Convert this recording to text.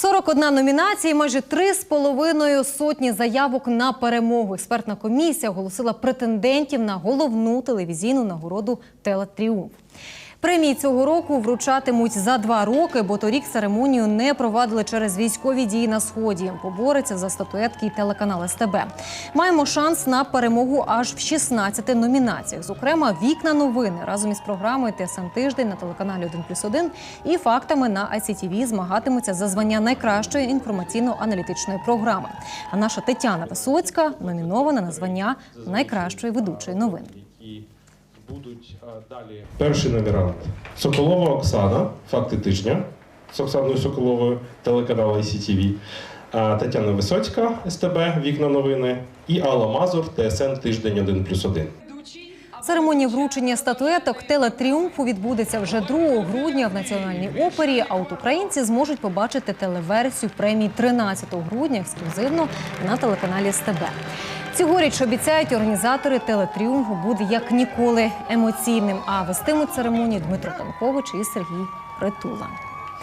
41 номінація, і майже три з половиною сотні заявок на перемогу. Експертна комісія оголосила претендентів на головну телевізійну нагороду Телетріумф. Премії цього року вручатимуть за два роки, бо торік церемонію не провадили через військові дії на сході. Побореться за статуетки і телеканал СТБ. Маємо шанс на перемогу аж в 16 номінаціях. Зокрема, вікна новини разом із програмою ТСН Тиждень на телеканалі 1+,1 і фактами на ICTV змагатимуться за звання найкращої інформаційно-аналітичної програми. А наша Тетяна Висоцька номінована на звання найкращої ведучої новин. Будуть далі. Перший номерант Соколова Оксана, факти тижня з Оксаною Соколовою, телеканал ICTV, Тетяна Висоцька, СТБ, Вікна новини і Алла Мазур, ТСН Тиждень 1+,1. Церемонія вручення статуеток телетріумфу відбудеться вже 2 грудня в національній опері. А от українці зможуть побачити телеверсію премії 13 грудня ексклюзивно на телеканалі СТБ. Цьогоріч обіцяють організатори телетріумфу буде як ніколи емоційним. А вестимуть церемонію Дмитро Танкович і Сергій Притула.